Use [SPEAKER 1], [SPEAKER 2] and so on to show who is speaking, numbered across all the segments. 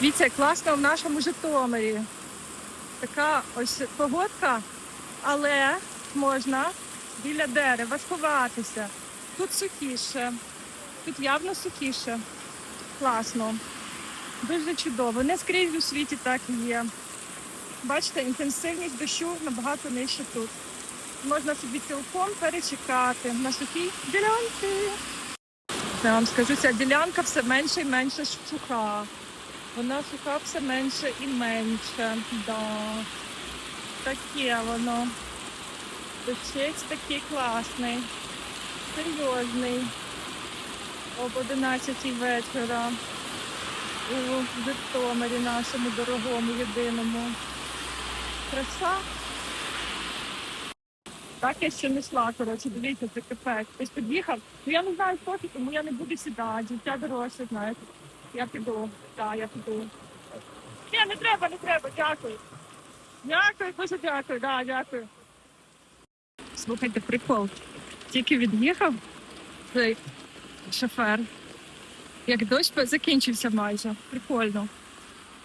[SPEAKER 1] Дивіться, як класно в нашому Житомирі. Така ось погодка, але можна біля дерева сховатися. Тут сухіше, тут явно сухіше. Класно. Дуже чудово. Не скрізь у світі так і є. Бачите, інтенсивність дощу набагато нижче тут. Можна собі цілком перечекати на сухій ділянці. Я вам скажу, ця ділянка все менше і менше суха. Вона суха все менше і менше. Да. Таке воно. Дощець такий класний, серйозний. Об 11 вечора у Житомирі нашому дорогому єдиному. Краса. Так я ще не йшла, коротше, дивіться, це капець. Хтось під'їхав. Ну я не знаю хто тому я не буду сідати. Життя дорожче, знаєте. Я піду. Так, я піду. Ні, не треба, не треба, дякую. Дякую, дуже дякую, да, дякую. Слухайте, прикол. Тільки від'їхав цей шофер. Як дощ закінчився майже. Прикольно.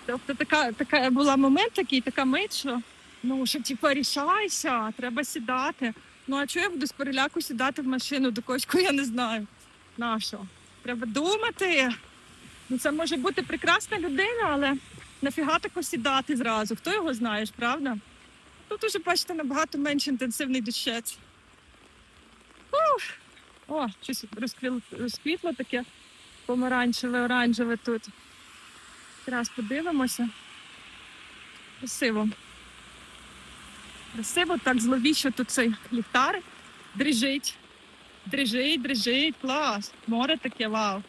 [SPEAKER 1] Тобто така, така була момент такий, така мить, що ну, що типу, рішайся, треба сідати. Ну а чого я буду з переляку сідати в машину до кого я не знаю. На що? Треба думати. Ну, це може бути прекрасна людина, але нафіга тако сідати зразу? Хто його знає, правда? Тут уже, бачите, набагато менш інтенсивний дощець. О, щось розквітло, розквітло таке помаранчеве, оранжеве тут. Зараз подивимося. Красиво. Красиво, так зловіщо тут цей ліхтар дрижить. Дрижить, дрижить, клас. Море таке, вау.